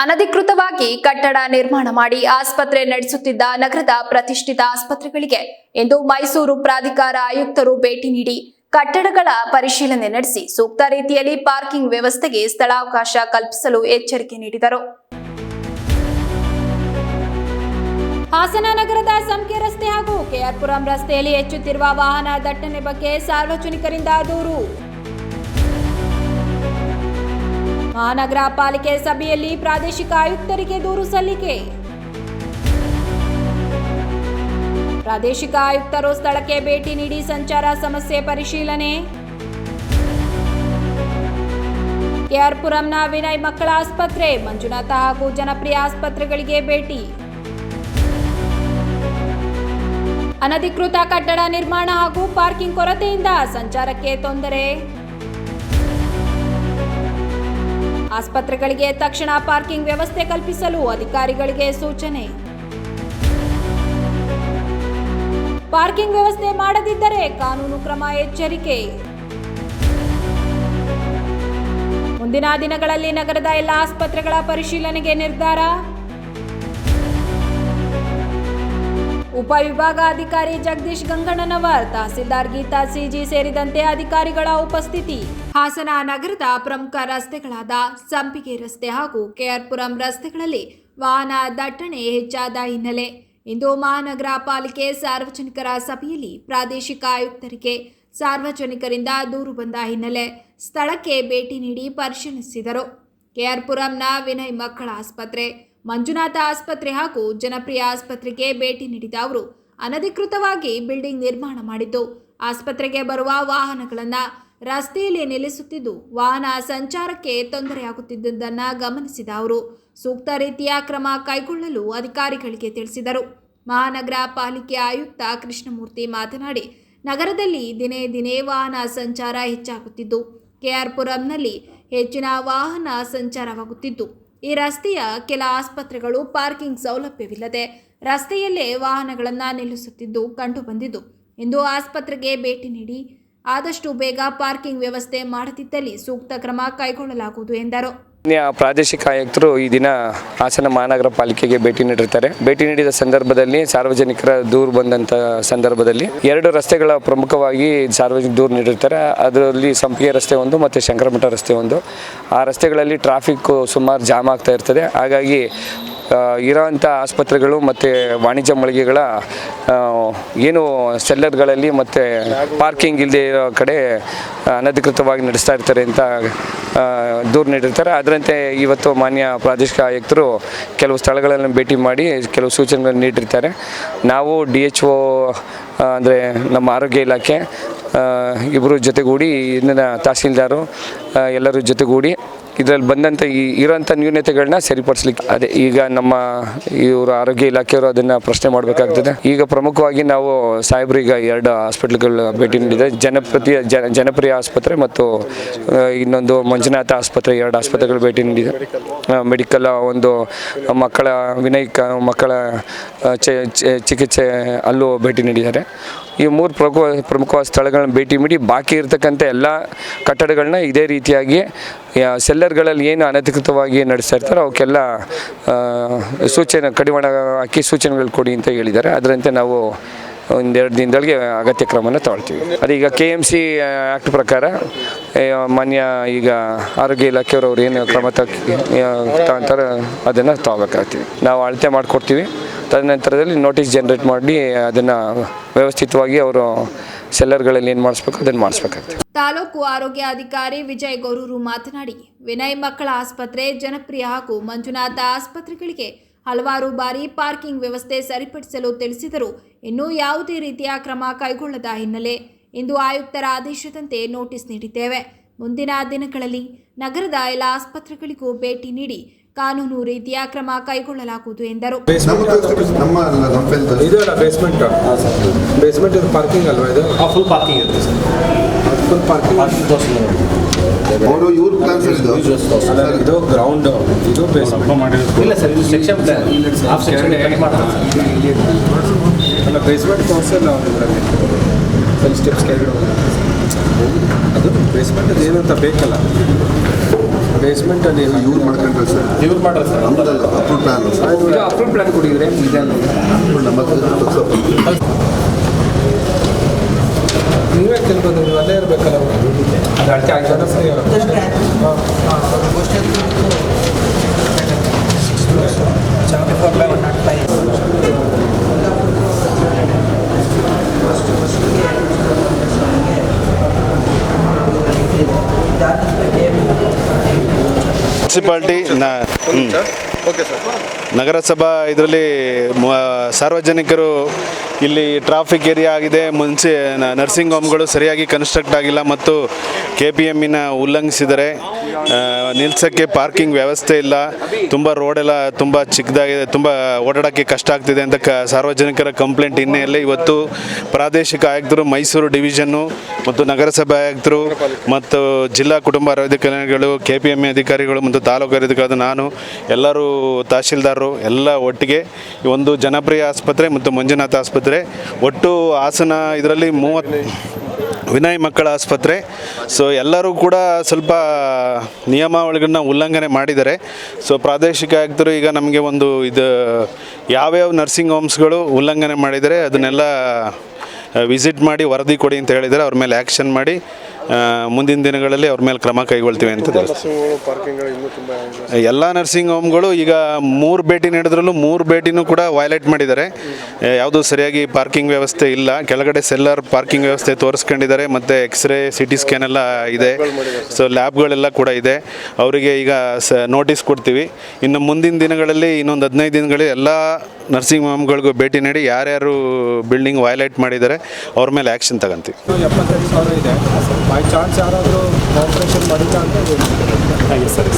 ಅನಧಿಕೃತವಾಗಿ ಕಟ್ಟಡ ನಿರ್ಮಾಣ ಮಾಡಿ ಆಸ್ಪತ್ರೆ ನಡೆಸುತ್ತಿದ್ದ ನಗರದ ಪ್ರತಿಷ್ಠಿತ ಆಸ್ಪತ್ರೆಗಳಿಗೆ ಇಂದು ಮೈಸೂರು ಪ್ರಾಧಿಕಾರ ಆಯುಕ್ತರು ಭೇಟಿ ನೀಡಿ ಕಟ್ಟಡಗಳ ಪರಿಶೀಲನೆ ನಡೆಸಿ ಸೂಕ್ತ ರೀತಿಯಲ್ಲಿ ಪಾರ್ಕಿಂಗ್ ವ್ಯವಸ್ಥೆಗೆ ಸ್ಥಳಾವಕಾಶ ಕಲ್ಪಿಸಲು ಎಚ್ಚರಿಕೆ ನೀಡಿದರು. ಹಾಸನ ನಗರದ ಸಂಖ್ಯೆ ರಸ್ತೆ ಹಾಗೂ ಕೆಆರ್ಪುರಂ ರಸ್ತೆಯಲ್ಲಿ ಹೆಚ್ಚುತ್ತಿರುವ ವಾಹನ ದಟ್ಟಣೆ ಬಗ್ಗೆ ಸಾರ್ವಜನಿಕರಿಂದ ದೂರು. ಮಹಾನಗರ ಪಾಲಿಕೆ ಸಭೆಯಲ್ಲಿ ಪ್ರಾದೇಶಿಕ ಆಯುಕ್ತರಿಗೆ ದೂರು ಸಲ್ಲಿಕೆ. ಪ್ರಾದೇಶಿಕ ಆಯುಕ್ತರು ಸ್ಥಳಕ್ಕೆ ಭೇಟಿ ನೀಡಿ ಸಂಚಾರ ಸಮಸ್ಯೆ ಪರಿಶೀಲನೆ. ಕೆಆರ್ಪುರಂನ ವಿನಯ್ ಮಕ್ಕಳ ಆಸ್ಪತ್ರೆ, ಮಂಜುನಾಥ ಹಾಗೂ ಜನಪ್ರಿಯ ಆಸ್ಪತ್ರೆಗಳಿಗೆ ಭೇಟಿ. ಅನಧಿಕೃತ ಕಟ್ಟಡ ನಿರ್ಮಾಣ ಹಾಗೂ ಪಾರ್ಕಿಂಗ್ ಕೊರತೆಯಿಂದ ಸಂಚಾರಕ್ಕೆ ತೊಂದರೆ. ಆಸ್ಪತ್ರೆಗಳಿಗೆ ತಕ್ಷಣ ಪಾರ್ಕಿಂಗ್ ವ್ಯವಸ್ಥೆ ಕಲ್ಪಿಸಲು ಅಧಿಕಾರಿಗಳಿಗೆ ಸೂಚನೆ. ಪಾರ್ಕಿಂಗ್ ವ್ಯವಸ್ಥೆ ಮಾಡದಿದ್ದರೆ ಕಾನೂನು ಕ್ರಮ ಎಚ್ಚರಿಕೆ. ಮುಂದಿನ ದಿನಗಳಲ್ಲಿ ನಗರದ ಎಲ್ಲ ಆಸ್ಪತ್ರೆಗಳ ಪರಿಶೀಲನೆಗೆ ನಿರ್ಧಾರ. ಉಪವಿಭಾಗಾಧಿಕಾರಿ ಜಗದೀಶ್ ಗಂಗಣ್ಣನವರ್, ತಹಸೀಲ್ದಾರ್ ಗೀತಾ ಸಿಜಿ ಸೇರಿದಂತೆ ಅಧಿಕಾರಿಗಳ ಉಪಸ್ಥಿತಿ. ಹಾಸನ ನಗರದ ಪ್ರಮುಖ ರಸ್ತೆಗಳಾದ ಸಂಪಿಗೆ ರಸ್ತೆ ಹಾಗೂ ಕೆಆರ್ಪುರಂ ರಸ್ತೆಗಳಲ್ಲಿ ವಾಹನ ದಟ್ಟಣೆ ಹೆಚ್ಚಾದ ಹಿನ್ನೆಲೆ. ಇಂದು ಮಹಾನಗರ ಪಾಲಿಕೆ ಸಾರ್ವಜನಿಕರ ಸಭೆಯಲ್ಲಿ ಪ್ರಾದೇಶಿಕ ಆಯುಕ್ತರಿಗೆ ಸಾರ್ವಜನಿಕರಿಂದ ದೂರು ಬಂದ ಹಿನ್ನೆಲೆ ಸ್ಥಳಕ್ಕೆ ಭೇಟಿ ನೀಡಿ ಪರಿಶೀಲಿಸಿದರು. ಕೆಆರ್ಪುರಂನ ವಿನಯ್ ಮಕ್ಕಳ ಆಸ್ಪತ್ರೆ ಮಂಜುನಾಥ ಆಸ್ಪತ್ರೆ ಹಾಗೂ ಜನಪ್ರಿಯ ಆಸ್ಪತ್ರೆಗೆ ಭೇಟಿ ನೀಡಿದ ಅವರು, ಅನಧಿಕೃತವಾಗಿ ಬಿಲ್ಡಿಂಗ್ ನಿರ್ಮಾಣ ಮಾಡಿದ್ದು, ಆಸ್ಪತ್ರೆಗೆ ಬರುವ ವಾಹನಗಳನ್ನು ರಸ್ತೆಯಲ್ಲಿ ನಿಲ್ಲಿಸುತ್ತಿದ್ದು, ವಾಹನ ಸಂಚಾರಕ್ಕೆ ತೊಂದರೆಯಾಗುತ್ತಿದ್ದುದನ್ನು ಗಮನಿಸಿದ ಅವರು, ಸೂಕ್ತ ರೀತಿಯ ಕ್ರಮ ಕೈಗೊಳ್ಳಲು ಅಧಿಕಾರಿಗಳಿಗೆ ತಿಳಿಸಿದರು. ಮಹಾನಗರ ಪಾಲಿಕೆ ಆಯುಕ್ತ ಕೃಷ್ಣಮೂರ್ತಿ ಮಾತನಾಡಿ, ನಗರದಲ್ಲಿ ದಿನೇ ದಿನೇ ವಾಹನ ಸಂಚಾರ ಹೆಚ್ಚಾಗುತ್ತಿದ್ದು, ಕೆಆರ್ಪುರಂನಲ್ಲಿ ಹೆಚ್ಚಿನ ವಾಹನ ಸಂಚಾರವಾಗುತ್ತಿದ್ದು. ಈ ರಸ್ತೆಯ ಕೆಲ ಆಸ್ಪತ್ರೆಗಳು ಪಾರ್ಕಿಂಗ್ ಸೌಲಭ್ಯವಿಲ್ಲದೆ ರಸ್ತೆಯಲ್ಲೇ ವಾಹನಗಳನ್ನು ನಿಲ್ಲಿಸುತ್ತಿದ್ದು ಕಂಡುಬಂದಿದ್ದು ಇಂದು ಆಸ್ಪತ್ರೆಗೆ ಭೇಟಿ ನೀಡಿ ಆದಷ್ಟು ಬೇಗ ಪಾರ್ಕಿಂಗ್ ವ್ಯವಸ್ಥೆ ಮಾಡದಿದ್ದಲ್ಲಿ ಸೂಕ್ತ ಕ್ರಮ ಕೈಗೊಳ್ಳಲಾಗುವುದು ಎಂದರು. ಪ್ರಾದೇಶಿಕ ಆಯುಕ್ತರು ಈ ದಿನ ಹಾಸನ ಮಹಾನಗರ ಪಾಲಿಕೆಗೆ ಭೇಟಿ ನೀಡಿರ್ತಾರೆ. ಭೇಟಿ ನೀಡಿದ ಸಂದರ್ಭದಲ್ಲಿ ಸಾರ್ವಜನಿಕರ ದೂರು ಬಂದಂತ ಸಂದರ್ಭದಲ್ಲಿ ಎರಡು ರಸ್ತೆಗಳ ಪ್ರಮುಖವಾಗಿ ಸಾರ್ವಜನಿಕ ದೂರು ನೀಡಿರ್ತಾರೆ. ಅದರಲ್ಲಿ ಸಂಪಿಗೆ ರಸ್ತೆ ಒಂದು ಮತ್ತು ಶಂಕರಮಠ ರಸ್ತೆ ಒಂದು. ಆ ರಸ್ತೆಗಳಲ್ಲಿ ಟ್ರಾಫಿಕ್ ಸುಮಾರು ಜಾಮ್ ಆಗ್ತಾ ಇರ್ತದೆ. ಹಾಗಾಗಿ ಆ, ಇರೋವಂಥ ಆಸ್ಪತ್ರೆಗಳು ಮತ್ತು ವಾಣಿಜ್ಯ ಮಳಿಗೆಗಳ ಏನು ಸೆಲ್ಲರ್ಗಳಲ್ಲಿ ಮತ್ತು ಪಾರ್ಕಿಂಗ್ ಇಲ್ಲದೆ ಇರೋ ಕಡೆ ಅನಧಿಕೃತವಾಗಿ ನಡೆಸ್ತಾ ಇರ್ತಾರೆ ಅಂತ ದೂರು ನೀಡಿರ್ತಾರೆ. ಅದರಂತೆ ಇವತ್ತು ಮಾನ್ಯ ಪ್ರಾದೇಶಿಕ ಆಯುಕ್ತರು ಕೆಲವು ಸ್ಥಳಗಳನ್ನು ಭೇಟಿ ಮಾಡಿ ಕೆಲವು ಸೂಚನೆಗಳನ್ನು ನೀಡಿರ್ತಾರೆ. ನಾವು ಡಿ ಎಚ್ ಒ ಅಂದರೆ ನಮ್ಮ ಆರೋಗ್ಯ ಇಲಾಖೆ ಇಬ್ಬರು ಜೊತೆಗೂಡಿ ಇಂದಿನ ತಹಸೀಲ್ದಾರು ಎಲ್ಲರೂ ಜೊತೆಗೂಡಿ ಇದರಲ್ಲಿ ಬಂದಂಥ ಈ ಇರೋಂಥ ನ್ಯೂನತೆಗಳನ್ನ ಸರಿಪಡಿಸ್ಲಿಕ್ಕೆ ಅದೇ ಈಗ ನಮ್ಮ ಇವರು ಆರೋಗ್ಯ ಇಲಾಖೆಯವರು ಅದನ್ನು ಪ್ರಶ್ನೆ ಮಾಡಬೇಕಾಗ್ತದೆ. ಈಗ ಪ್ರಮುಖವಾಗಿ ನಾವು ಸಾಹೇಬ್ರು ಈಗ ಎರಡು ಹಾಸ್ಪಿಟ್ಲ್ಗಳು ಭೇಟಿ ನೀಡಿದೆ ಜನಪ್ರತಿ ಜನ ಜನಪ್ರಿಯ ಆಸ್ಪತ್ರೆ ಮತ್ತು ಇನ್ನೊಂದು ಮಂಜುನಾಥ ಆಸ್ಪತ್ರೆ ಎರಡು ಆಸ್ಪತ್ರೆಗಳು ಭೇಟಿ ನೀಡಿದೆ. ಮೆಡಿಕಲ್ ಒಂದು ಮಕ್ಕಳ ವಿನಯ್ ಮಕ್ಕಳ ಚಿಕಿತ್ಸೆ ಅಲ್ಲೂ ಭೇಟಿ ನೀಡಿದ್ದಾರೆ. ಈ ಮೂರು ಪ್ರಮುಖ ಪ್ರಮುಖವಾದ ಸ್ಥಳಗಳನ್ನ ಭೇಟಿ ಮಾಡಿ ಬಾಕಿ ಇರತಕ್ಕಂಥ ಎಲ್ಲ ಕಟ್ಟಡಗಳನ್ನ ಇದೇ ರೀತಿಯಾಗಿ ಸೆಲ್ಲರ್ಗಳಲ್ಲಿ ಏನು ಅನಧಿಕೃತವಾಗಿ ನಡೆಸ್ತಾ ಇರ್ತಾರೋ ಅವಕ್ಕೆಲ್ಲ ಸೂಚನೆ, ಕಡಿವಾಣ ಹಾಕಿ ಸೂಚನೆಗಳು ಕೊಡಿ ಅಂತ ಹೇಳಿದ್ದಾರೆ. ಅದರಂತೆ ನಾವು ಒಂದೆರಡು ದಿನದೊಳಗೆ ಅಗತ್ಯ ಕ್ರಮವನ್ನು ತಗೊಳ್ತೀವಿ. ಅದೀಗ ಕೆ ಎಂ ಸಿ ಆ್ಯಕ್ಟ್ ಪ್ರಕಾರ ಮಾನ್ಯ ಈಗ ಆರೋಗ್ಯ ಇಲಾಖೆಯವರು ಅವ್ರು ಏನು ಕ್ರಮ ತಗೊಂತಾರೆ ಅದನ್ನು ತಗೋಬೇಕಾಗ್ತೀವಿ ನಾವು ಅಳತೆ ಮಾಡಿಕೊಡ್ತೀವಿ. ತದನಂತರದಲ್ಲಿ ನೋಟಿಸ್ ಜನ್ರೇಟ್ ಮಾಡಿ ಅದನ್ನು ವ್ಯವಸ್ಥಿತವಾಗಿ ಅವರು ಸೆಲ್ಲರ್ಗಳಲ್ಲಿ ಏನು ಮಾಡಿಸ್ಬೇಕು, ಅದನ್ನು ಮಾಡಿಸ್ಬೇಕಾಗ್ತದೆ. ತಾಲೂಕು ಆರೋಗ್ಯ ಅಧಿಕಾರಿ ವಿಜಯ್ ಗೌರೂರು ಮಾತನಾಡಿ, ವಿನಯ್ ಮಕ್ಕಳ ಆಸ್ಪತ್ರೆ ಜನಪ್ರಿಯ ಹಾಗೂ ಮಂಜುನಾಥ ಆಸ್ಪತ್ರೆಗಳಿಗೆ ಹಲವಾರು ಬಾರಿ ಪಾರ್ಕಿಂಗ್ ವ್ಯವಸ್ಥೆ ಸರಿಪಡಿಸಲು ತಿಳಿಸಿದರು. ಇನ್ನೂ ಯಾವುದೇ ರೀತಿಯ ಕ್ರಮ ಕೈಗೊಳ್ಳದ ಹಿನ್ನೆಲೆ ಇಂದು ಆಯುಕ್ತರ ಆದೇಶದಂತೆ ನೋಟಿಸ್ ನೀಡಿದ್ದೇವೆ. ಮುಂದಿನ ದಿನಗಳಲ್ಲಿ ನಗರದ ಎಲ್ಲ ಆಸ್ಪತ್ರೆಗಳಿಗೂ ಭೇಟಿ ನೀಡಿ ಕಾನೂನು ರೀತಿಯ ಕ್ರಮ ಕೈಗೊಳ್ಳಲಾಗುವುದು ಎಂದರು. ನಮ್ಮ ನಮ್ಮ ಅಲ್ಲ ಇದು ಅಲ್ಲ ಬೇಸ್ಮೆಂಟ್ ಬೇಸ್ಮೆಂಟ್ ಇದು ಪಾರ್ಕಿಂಗ್ ಅಲ್ವಾ ಇದು? ಫುಲ್ ಪಾರ್ಕಿಂಗ್ ಇರುತ್ತೆ ಸರ್. ಫುಲ್ ಪಾರ್ಕಿಂಗ್ ಅವರು ಇವ್ರ ಇದು? ಅಲ್ಲ ಇದು ಗ್ರೌಂಡ್ ಇದು ಬೇಸ್ಮೆಂಟ್ ಇಲ್ಲ ಸರ್ ಇದು section plan half section cut ಮಾಡ್ತಾರೆ ಅಲ್ಲ ಬೇಸ್ಮೆಂಟ್ ಅವ್ರು ಇದರಲ್ಲಿ. ಸ್ಟೆಪ್ಸ್ ಕೆಳಗಡೆ. ಅದು ಬೇಸ್ಮೆಂಟ್ ಏನಂತ ಬೇಕಲ್ಲ. ಬೇಸ್ಮೆಂಟ್ ಅಲ್ಲಿ ಯೂಸ್ ಮಾಡ್ಕೊಂಡ್ರೆ ಸರ್. ಯೂಸ್ ಮಾಡ್ರೆ ಸರ್. ನಮ್ದು ಅಪ್ರೂವ್ ಪ್ಲಾನ್ ಸರ್. ಅಪ್ರೂವ್ ಕೊಟ್ಟಿದ್ರೆ ನಿಜ ನಮ್ಮ ಹತ್ರ ನೀವೇ ಕೇಳ್ಬೋದು ನೀವು ಅಲ್ಲೇ ಇರಬೇಕಲ್ಲ ಅದು ಅಳತೆ ಆಗ್ತದೆ ಸರ್ ಮುನ್ಸಿಪಾಲ್ಟಿ. ನಗರಸಭಾ ಇದರಲ್ಲಿ ಸಾರ್ವಜನಿಕರು ಇಲ್ಲಿ ಟ್ರಾಫಿಕ್ ಏರಿಯಾ ಆಗಿದೆ. ಮುಂಚೆ ನರ್ಸಿಂಗ್ ಹೋಮ್ಗಳು ಸರಿಯಾಗಿ ಕನ್ಸ್ಟ್ರಕ್ಟ್ ಆಗಿಲ್ಲ ಮತ್ತು ಕೆ ಪಿ ಎಮ್ಮಿನ ಉಲ್ಲಂಘಿಸಿದರೆ ನಿಲ್ಸೋಕ್ಕೆ ಪಾರ್ಕಿಂಗ್ ವ್ಯವಸ್ಥೆ ಇಲ್ಲ. ತುಂಬ ರೋಡೆಲ್ಲ ತುಂಬ ಚಿಕ್ಕದಾಗಿದೆ, ತುಂಬ ಓಡಾಡೋಕ್ಕೆ ಕಷ್ಟ ಆಗ್ತಿದೆ ಅಂತ ಕ ಸಾರ್ವಜನಿಕರ ಕಂಪ್ಲೇಂಟ್ ಹಿನ್ನೆಲೆಯಲ್ಲಿ ಇವತ್ತು ಪ್ರಾದೇಶಿಕ ಆಯುಕ್ತರು ಮೈಸೂರು ಡಿವಿಷನ್ನು ಮತ್ತು ನಗರಸಭೆ ಆಯುಕ್ತರು ಮತ್ತು ಜಿಲ್ಲಾ ಕುಟುಂಬ ಆರೋಗ್ಯ ಕಲ್ಯಾಣಿಗಳು ಕೆ ಪಿ ಎಂ ಎ ಅಧಿಕಾರಿಗಳು ಮತ್ತು ತಾಲೂಕು ಅಧಿಕಾರಿಗಳಾದ ನಾನು, ಎಲ್ಲರೂ ತಹಶೀಲ್ದಾರರು ಎಲ್ಲ ಒಟ್ಟಿಗೆ ಒಂದು ಜನಪ್ರಿಯ ಆಸ್ಪತ್ರೆ ಮತ್ತು ಮಂಜುನಾಥ ಆಸ್ಪತ್ರೆ ಒಟ್ಟು ಹಾಸನ ಇದರಲ್ಲಿ ಮೂವತ್ತು ವಿನಯ್ ಮಕ್ಕಳ ಆಸ್ಪತ್ರೆ. ಸೊ ಎಲ್ಲರೂ ಕೂಡ ಸ್ವಲ್ಪ ನಿಯಮಾವಳಿಗಳನ್ನ ಉಲ್ಲಂಘನೆ ಮಾಡಿದ್ದಾರೆ. ಸೊ ಪ್ರಾದೇಶಿಕ ಆಯುಕ್ತರು ಈಗ ನಮಗೆ ಒಂದು ಇದು ಯಾವ್ಯಾವ ನರ್ಸಿಂಗ್ ಹೋಮ್ಸ್ಗಳು ಉಲ್ಲಂಘನೆ ಮಾಡಿದರೆ ಅದನ್ನೆಲ್ಲ ವಿಸಿಟ್ ಮಾಡಿ ವರದಿ ಕೊಡಿ ಅಂತ ಹೇಳಿದರೆ ಅವ್ರ ಮೇಲೆ ಆ್ಯಕ್ಷನ್ ಮಾಡಿ ಮುಂದಿನ ದಿನಗಳಲ್ಲಿ ಅವ್ರ ಮೇಲೆ ಕ್ರಮ ಕೈಗೊಳ್ತೀವಿ ಅಂತ ಎಲ್ಲ ನರ್ಸಿಂಗ್ ಹೋಮ್ಗಳು ಈಗ ಮೂರು ಭೇಟಿ ನೀಡಿದ್ರಲ್ಲೂ ಮೂರು ಭೇಟಿನೂ ಕೂಡ ವಯಲೇಟ್ ಮಾಡಿದ್ದಾರೆ. ಯಾವುದೂ ಸರಿಯಾಗಿ ಪಾರ್ಕಿಂಗ್ ವ್ಯವಸ್ಥೆ ಇಲ್ಲ. ಕೆಳಗಡೆ ಸೆಲ್ಲರ್ ಪಾರ್ಕಿಂಗ್ ವ್ಯವಸ್ಥೆ ತೋರಿಸ್ಕೊಂಡಿದ್ದಾರೆ. ಮತ್ತು ಎಕ್ಸ್ರೇ ಸಿ ಟಿ ಸ್ಕ್ಯಾನ್ ಎಲ್ಲ ಇದೆ. ಸೊ ಲ್ಯಾಬ್ಗಳೆಲ್ಲ ಕೂಡ ಇದೆ. ಅವರಿಗೆ ಈಗ ಸ ನೋಟಿಸ್ ಕೊಡ್ತೀವಿ. ಇನ್ನು ಮುಂದಿನ ದಿನಗಳಲ್ಲಿ ಇನ್ನೊಂದು ಹದಿನೈದು ದಿನಗಳಲ್ಲಿ ಎಲ್ಲ ನರ್ಸಿಂಗ್ ಹೋಮ್ಗಳಿಗೂ ಭೇಟಿ ನೀಡಿ ಯಾರ್ಯಾರು ಬಿಲ್ಡಿಂಗ್ ವಯಲೇಟ್ ಮಾಡಿದ್ದಾರೆ ಅವ್ರ ಮೇಲೆ ಆ್ಯಕ್ಷನ್ ತಗೊಂತೀವಿ. ಎಪ್ಪತ್ತೈದು ಸಾವಿರ ಇದೆ ಬೈ ಚಾನ್ಸ್ ಯಾರಾದರೂ ಆಪ್ರೇಷನ್ ಮಾಡಿಲ್ಲ ಅಂತ ಸರಿ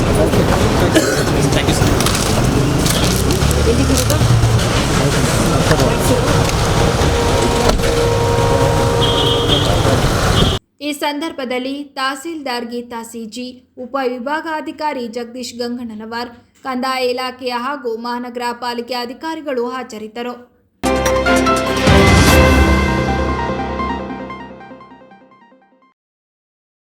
ಈ ಸಂದರ್ಭದಲ್ಲಿ ತಹಸೀಲ್ದಾರ್ ಗೀತಾ ಸಿಜಿ ಉಪವಿಭಾಗಾಧಿಕಾರಿ ಜಗದೀಶ್ ಗಂಗಣ್ಣನವರ್ ಕಂದಾಯ ಇಲಾಖೆಯ ಹಾಗೂ ಮಹಾನಗರ ಪಾಲಿಕೆ ಅಧಿಕಾರಿಗಳು ಹಾಜರಿದ್ದರು.